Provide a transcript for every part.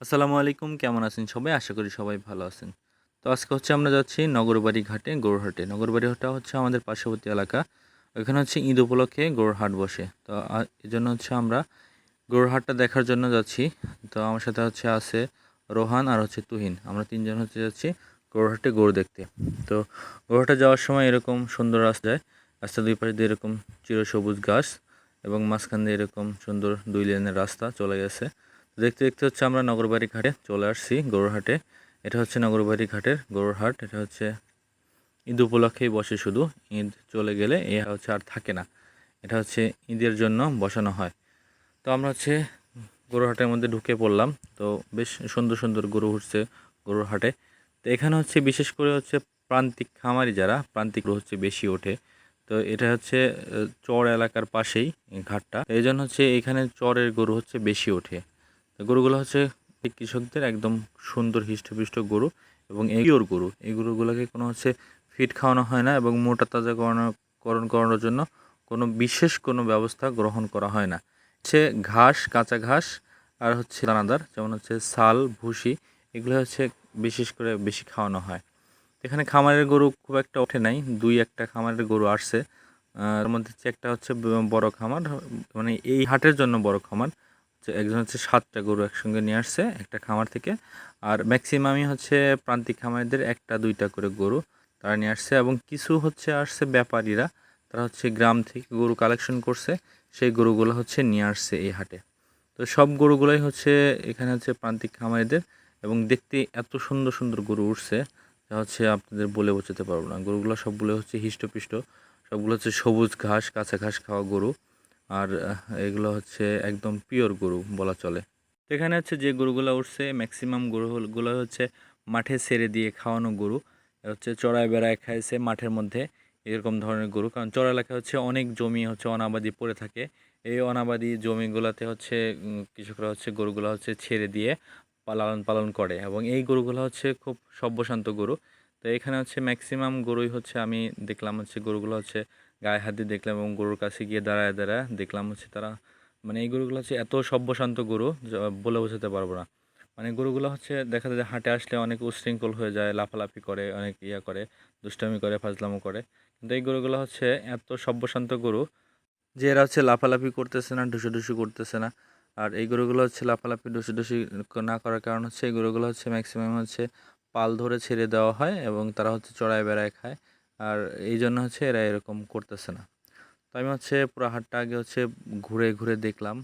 আসসালামু আলাইকুম, কেমন আছেন সবাই? আশা করি সবাই ভালো আছেন। তো আজকে হচ্ছে আমরা যাচ্ছি নগরবাড়ি ঘাটে গরুরহাটে নগরবাড়ি হাটটা হচ্ছে আমাদের পার্শ্ববর্তী এলাকা। ওইখানে হচ্ছে ঈদ উপলক্ষে গরুরহাট বসে। তো এই জন্য হচ্ছে আমরা গরুরহাটটা দেখার জন্য যাচ্ছি। তো আমার সাথে হচ্ছে আছে রোহান আর হচ্ছে তুহিন। আমরা তিনজন হচ্ছে যাচ্ছি গরুরহাটে গরু দেখতে। তো গরুহাটে যাওয়ার সময় এরকম সুন্দর রাস্তায় রাস্তা দুই পাশে দিয়ে এরকম চিরসবুজ গাছ এবং মাঝখান দিয়ে এরকম সুন্দর দুই লেনের রাস্তা চলে গেছে। দেখতে দেখতে হচ্ছে আমরা নগরবাড়ি ঘাটে চলে আসছি গরুরহাটে এটা হচ্ছে নগরবাড়ি ঘাটের গরুরহাট এটা হচ্ছে ঈদ উপলক্ষেই বসে শুধু। ঈদ চলে গেলে এ হচ্ছে আর থাকে না। এটা হচ্ছে ঈদের জন্য বসানো হয়। তো আমরা হচ্ছে গরুরহাটের মধ্যে ঢুকে পড়লাম। তো বেশ সুন্দর সুন্দর গরু উঠছে গরুর হাটে তো এখানে হচ্ছে বিশেষ করে হচ্ছে প্রান্তিক খামারি যারা, প্রান্তিক গরু হচ্ছে বেশি ওঠে। তো এটা হচ্ছে চর এলাকার পাশেই ঘাটটা। এই জন্য হচ্ছে এখানে চরের গরু হচ্ছে বেশি ওঠে। গরুগুলো হচ্ছে কৃষকদের একদম সুন্দর হৃষ্টপুষ্ট গরু এবং এই পিওর গরু। এই গরুগুলোকে কোনো হচ্ছে ফিট খাওয়ানো হয় না এবং মোটা তাজা করণ করানোর জন্য কোনো বিশেষ কোনো ব্যবস্থা গ্রহণ করা হয় না। হচ্ছে ঘাস, কাঁচা ঘাস আর হচ্ছে দানাদার, যেমন হচ্ছে সাল ভুসি, এগুলো হচ্ছে বিশেষ করে বেশি খাওয়ানো হয়। এখানে খামারের গরু খুব একটা ওঠে নাই, দুই একটা খামারের গরু আসছে। তার মধ্যে হচ্ছে একটা হচ্ছে বড় খামার মানে এই হাটের জন্য বড় খামার। হচ্ছে একজন হচ্ছে সাতটা গরু একসঙ্গে নিয়ে আসছে একটা খামার থেকে। আর ম্যাক্সিমামই হচ্ছে প্রান্তিক খামারিদের একটা, দুইটা করে গরু তারা নিয়ে আসছে এবং কিছু হচ্ছে আসছে ব্যাপারীরা। তারা হচ্ছে গ্রাম থেকে গরু কালেকশন করছে, সেই গরুগুলো হচ্ছে নিয়ে আসছে এই হাটে। তো সব গরুগুলোই হচ্ছে এখানে হচ্ছে প্রান্তিক খামারিদের এবং দেখতে এত সুন্দর সুন্দর গরু উঠছে, যা হচ্ছে আপনাদের বলে বোঝাতে পারব না। গরুগুলো সবগুলো হচ্ছে হিষ্টপিষ্ট, সবগুলো হচ্ছে সবুজ ঘাস, কাঁচা ঘাস খাওয়া গরু। আর এগুলো হচ্ছে একদম পিওর গরু বলা চলে। এখানে হচ্ছে যে গরুগুলো উঠছে ম্যাক্সিমাম গরুগুলো হচ্ছে মাঠে ছেড়ে দিয়ে খাওয়ানো গরু। হচ্ছে চড়ায় বেড়ায় খাইছে মাঠের মধ্যে এরকম ধরনের গরু। কারণ চড়া এলাকায় হচ্ছে অনেক জমি হচ্ছে অনাবাদি পড়ে থাকে। এই অনাবাদি জমিগুলোতে হচ্ছে কৃষকরা হচ্ছে গরুগুলো হচ্ছে ছেড়ে দিয়ে লালন পালন করে। এবং এই গরুগুলো হচ্ছে খুব সভ্যশান্ত গরু। তো এখানে হচ্ছে ম্যাক্সিমাম গরুই হচ্ছে আমি দেখলাম হচ্ছে গরুগুলো হচ্ছে গায়ে হাত দিয়ে দেখলাম এবং গরুর কাছে গিয়ে দাঁড়ায় দাঁড়ায় দেখলাম হচ্ছে তারা মানে এই গরুগুলো হচ্ছে এত সভ্যশান্ত গরু বলে বোঝাতে পারব না। মানে গরুগুলো হচ্ছে দেখা যায় হাটে আসলে অনেক উশৃঙ্খল হয়ে যায়, লাফালাফি করে, অনেক ইয়া করে, দুষ্টামি করে, ফাজলামো করে। কিন্তু এই গরুগুলো হচ্ছে এত সভ্যশান্ত গরু যে এরা হচ্ছে লাফালাফি করতেছে না, ঢুসুঢুসু করতেছে না। আর এই গরুগুলো হচ্ছে লাফালাফি, ঢুসুঢুসি না করার কারণ হচ্ছে এই গরুগুলো হচ্ছে ম্যাক্সিমাম হচ্ছে পাল ধরে ছেড়ে দেওয়া হয় এবং তারা হচ্ছে চড়ায় বেড়ায় খায়। আর এই জন্য হচ্ছে এরা এরকম করতেছে না। তো আমি হচ্ছে পুরো হাটটা আগে হচ্ছে ঘুরে ঘুরে দেখলাম,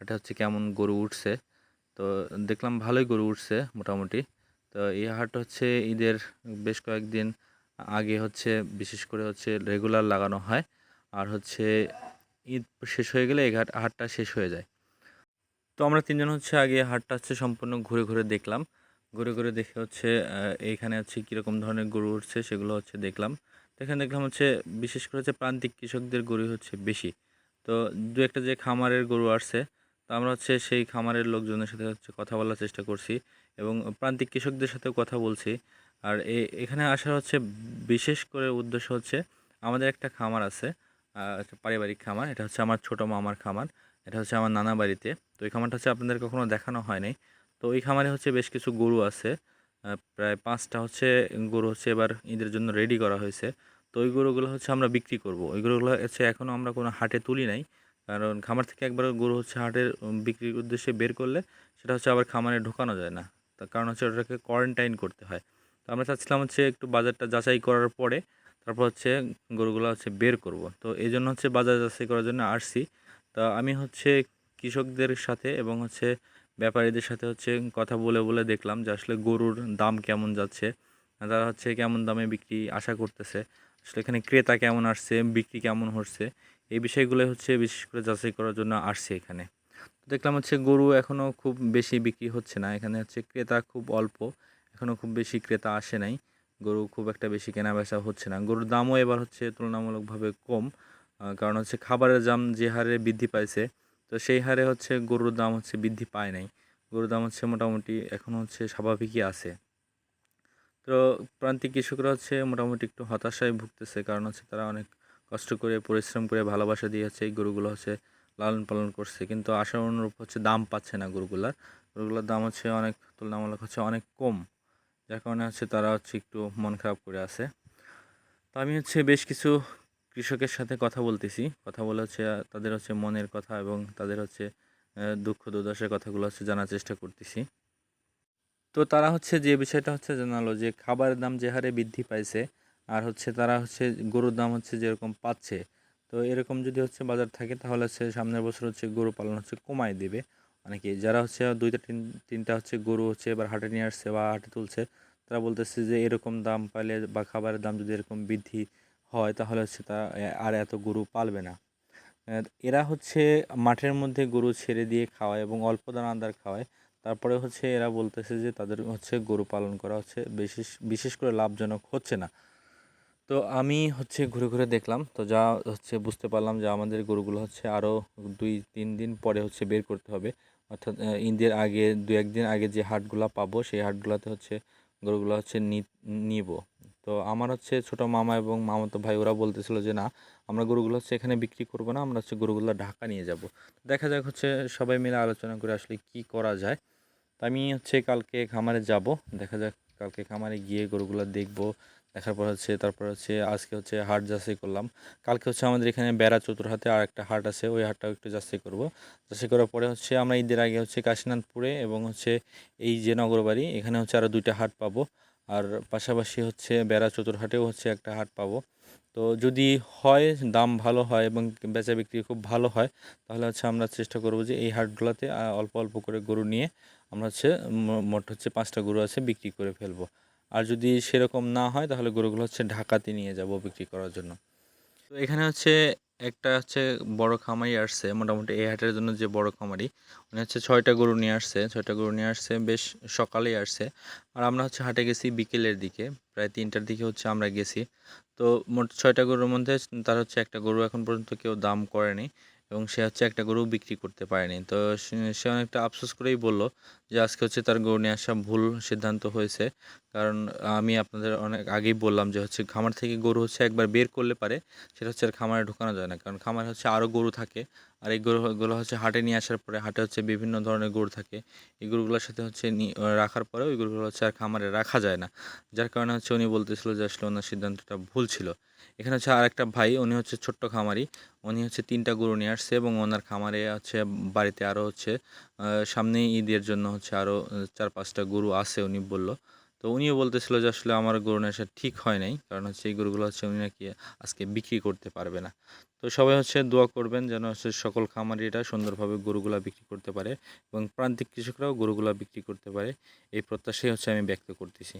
হাটে হচ্ছে কেমন গরু উঠছে। তো দেখলাম ভালোই গরু উঠছে মোটামুটি। তো এই হাট হচ্ছে ঈদের বেশ কয়েকদিন আগে হচ্ছে বিশেষ করে হচ্ছে রেগুলার লাগানো হয়। আর হচ্ছে ঈদ শেষ হয়ে গেলে এই হাটটা শেষ হয়ে যায়। তো আমরা তিনজন হচ্ছে আগে হাটটা হচ্ছে সম্পূর্ণ ঘুরে ঘুরে দেখলাম। ঘুরে ঘুরে দেখে হচ্ছে এইখানে হচ্ছে কীরকম ধরনের গরু উঠছে সেগুলো হচ্ছে দেখলাম। তো এখানে দেখলাম হচ্ছে বিশেষ করে হচ্ছে প্রান্তিক কৃষকদের গরু হচ্ছে বেশি। তো দু একটা যে খামারের গরু আসছে, তো আমরা হচ্ছে সেই খামারের লোকজনের সাথে হচ্ছে কথা বলার চেষ্টা করছি এবং প্রান্তিক কৃষকদের সাথেও কথা বলছি। আর এখানে আসার হচ্ছে বিশেষ করে উদ্দেশ্য হচ্ছে, আমাদের একটা খামার আছে পারিবারিক খামার, এটা হচ্ছে আমার ছোটো মামার খামার, এটা হচ্ছে আমার নানা বাড়িতে। তো এই খামারটা হচ্ছে আপনাদের কখনো দেখানো হয় নাই তো ওই খামারে হচ্ছে বেশ কিছু গরু আছে। প্রায় পাঁচটা হচ্ছে গরু হচ্ছে এবার ঈদের জন্য রেডি করা হয়েছে। তো ওই গরুগুলো হচ্ছে আমরা বিক্রি করব। ওই গরুগুলো হচ্ছে এখনও আমরা কোনো হাটে তুলি নাই। কারণ খামার থেকে একবার গরু হচ্ছে হাটের বিক্রির উদ্দেশ্যে বের করলে সেটা হচ্ছে আবার খামারে ঢোকানো যায় না। তার কারণ হচ্ছে ওটাকে কোয়ারেন্টাইন করতে হয়। তো আমরা চাচ্ছিলাম হচ্ছে একটু বাজারটা যাচাই করার পরে তারপর হচ্ছে গরুগুলো হচ্ছে বের করব। তো এই জন্য হচ্ছে বাজার যাচাই করার জন্য আসছি। তা আমি হচ্ছে কৃষকদের সাথে এবং হচ্ছে ব্যাপারীদের সাথে হচ্ছে কথা বলে বলে দেখলাম যে আসলে গরুর দাম কেমন যাচ্ছে। তারা হচ্ছে কেমন দামে বিক্রি আশা করতেছে। আসলে এখানে ক্রেতা কেমন আসছে, বিক্রি কেমন হচ্ছে, এই বিষয়গুলো হচ্ছে বিশেষ করে যাচাই করার জন্য আসছে এখানে। দেখলাম হচ্ছে গরু এখনও খুব বেশি বিক্রি হচ্ছে না। এখানে হচ্ছে ক্রেতা খুব অল্প এখনও খুব বেশি ক্রেতা আসে নাই। গরু খুব একটা বেশি কেনা বেচা হচ্ছে না। গরুর দামও এবার হচ্ছে তুলনামূলকভাবে কম কারণ হচ্ছে খাবারের দাম যে হারে বৃদ্ধি পাইছে তো সেই হারে হচ্ছে গরুর দাম হচ্ছে বৃদ্ধি পায় নাই। গরুর দাম হচ্ছে মোটামুটি এখন হচ্ছে স্বাভাবিকই আছে। তো প্রান্তিক কৃষকরা হচ্ছে মোটামুটি একটু হতাশায় ভুগতেছে, কারণ হচ্ছে তারা অনেক কষ্ট করে, পরিশ্রম করে, ভালোবাসা দিয়ে হচ্ছে এই গরুগুলো হচ্ছে লালন পালন করছে। কিন্তু আশা অনুরূপ হচ্ছে দাম পাচ্ছে না গরুগুলার। গরুগুলোর দাম হচ্ছে অনেক, তুলনামূলক হচ্ছে অনেক কম। যার কারণে হচ্ছে তারা হচ্ছে একটু মন খারাপ করে আছে। তো আমি হচ্ছে বেশ কিছু কৃষকের সাথে কথা বলতেছি। কথা বলে হচ্ছে তাদের হচ্ছে মনের কথা এবং তাদের হচ্ছে দুঃখ দুর্দশার কথাগুলো হচ্ছে জানার চেষ্টা করতেছি। তো তারা হচ্ছে যে বিষয়টা হচ্ছে জানালো যে খাবারের দাম যে হারে বৃদ্ধি পাইছে আর হচ্ছে তারা হচ্ছে গরুর দাম হচ্ছে যেরকম পাচ্ছে, তো এরকম যদি হচ্ছে বাজার থাকে তাহলে হচ্ছে সামনের বছর হচ্ছে গরু পালন হচ্ছে কমায় দেবে। অনেকে যারা হচ্ছে দুইটা, তিন, তিনটা হচ্ছে গরু হচ্ছে এবার হাটে নিয়ে আসছে বা হাটে তুলছে, তারা বলতেছে যে এরকম দাম পাইলে বা খাবারের দাম যদি এরকম বৃদ্ধি হয়, তাহলে হচ্ছে তা আর এত গরু পালবে না। এরা হচ্ছে মাঠের মধ্যে গরু ছেড়ে দিয়ে খাওয়ায় এবং অল্প দানাদার খাওয়ায়। তারপরে হচ্ছে এরা বলতেছে যে, তাদের হচ্ছে গরু পালন করা হচ্ছে, বিশেষ বিশেষ করে লাভজনক হচ্ছে না। তো আমি হচ্ছে ঘুরে ঘুরে দেখলাম, তো যা হচ্ছে বুঝতে পারলাম যে, আমাদের গরুগুলো হচ্ছে আরও দুই, তিন দিন পরে হচ্ছে বের করতে হবে। অর্থাৎ ঈদের আগে দু একদিন আগে যে হাটগুলো পাবো, সেই হাটগুলোতে হচ্ছে গরুগুলো হচ্ছে নিব। তো আমার হচ্ছে ছোট মামা এবং মামাতো ভাই ওরা বলতেছিল যে, না, আমরা গরুগুলো হচ্ছে এখানে বিক্রি করব না, আমরা হচ্ছে গরুগুলো ঢাকা নিয়ে যাব। দেখা যাক হচ্ছে সবাই মিলে আলোচনা করে আসলে কি করা যায়। তো আমি হচ্ছে কালকে খামারে যাব, দেখা যাক কালকে খামারে গিয়ে গরুগুলো দেখব, দেখার পর হচ্ছে, তারপর হচ্ছে আজকে হচ্ছে হাট যাচাই করলাম। কালকে হচ্ছে আমাদের এখানে বেড়া চতুর্হাতে আর একটা হাট আছে, ওই হাটটাও একটু যাচাই করব। যাচাই করার পরে হচ্ছে আমরা ঈদের আগে হচ্ছে কাশীনাথপুরে এবং হচ্ছে এই যে নগরবাড়ি, এখানে হচ্ছে আরও দুইটা হাট পাবো। আর পাশাপাশি হচ্ছে বেড়া চতুরহাটেও হচ্ছে একটা হাট পাবো। তো যদি হয়, দাম ভালো হয় এবং বেচা বিক্রি খুব ভালো হয়, তাহলে হচ্ছে আমরা চেষ্টা করব যে এই হাটগুলোতে অল্প অল্প করে গরু নিয়ে আমরা হচ্ছে মোট হচ্ছে পাঁচটা গরু আছে বিক্রি করে ফেলব। আর যদি সেরকম না হয়, তাহলে গরুগুলো হচ্ছে ঢাকাতে নিয়ে যাব বিক্রি করার জন্য। তো এখানে হচ্ছে একটা হচ্ছে বড় খামারি আসছে, মোটামুটি এই হাটের জন্য যে বড় খামারি উনি হচ্ছে ছয়টা গরু নিয়ে আসছে, ছয়টা গরু নিয়ে আসছে, বেশ সকালেই আসছে। আর আমরা হচ্ছে হাটে গেছি বিকেলের দিকে, প্রায় তিনটার দিকে হচ্ছে আমরা গেছি। তো মোট ছয়টা গরুর মধ্যে তার হচ্ছে একটা গরু এখন পর্যন্ত কেউ দাম করেনি এবং সে হচ্ছে একটা গরু বিক্রি করতে পারেনি। তো সে- সে অনেকটা আফসোস করেই বলল যে আজকে হচ্ছে তার গরু নিয়ে আসা ভুল সিদ্ধান্ত হয়েছে। কারণ আমি আপনাদের অনেক আগেই বললাম যে হচ্ছে খামার থেকে গরু হচ্ছে একবার বের করলে পারে, সেটা হচ্ছে আর খামারে ঢোকানো যায় না। কারণ খামারে হচ্ছে আরও গরু থাকে আর এই গরুগুলো হচ্ছে হাটে নিয়ে আসার পরে হাটে হচ্ছে বিভিন্ন ধরনের গরু থাকে। এই গরুগুলোর সাথে হচ্ছে রাখার পরে ওই গরুগুলো হচ্ছে আর খামারে রাখা যায় না। যার কারণে হচ্ছে উনি বলতেছিল যে আসলে ওনার সিদ্ধান্তটা ভুল ছিল। এখানে হচ্ছে আর একটা ভাই, উনি হচ্ছে ছোট্ট খামারি, উনি হচ্ছে তিনটা গরু নিয়ে আসছে এবং ওনার খামারে হচ্ছে বাড়িতে আরও হচ্ছে সামনেই ঈদের জন্য হচ্ছে আরও চার পাঁচটা গরু আছে, উনি বলল। তো উনিও বলতেছিল যে আসলে আমার গরু নেশা ঠিক হয় নাই, কারণ হচ্ছে এই গরুগুলো হচ্ছে উনি নাকি আজকে বিক্রি করতে পারবে না। তো সবাই হচ্ছে দোয়া করবেন যেন হচ্ছে সকল খামারিরা সুন্দরভাবে গরুগুলা বিক্রি করতে পারে এবং প্রান্তিক কৃষকরাও গরুগুলা বিক্রি করতে পারে। এই প্রত্যাশাই হচ্ছে আমি ব্যক্ত করতেছি।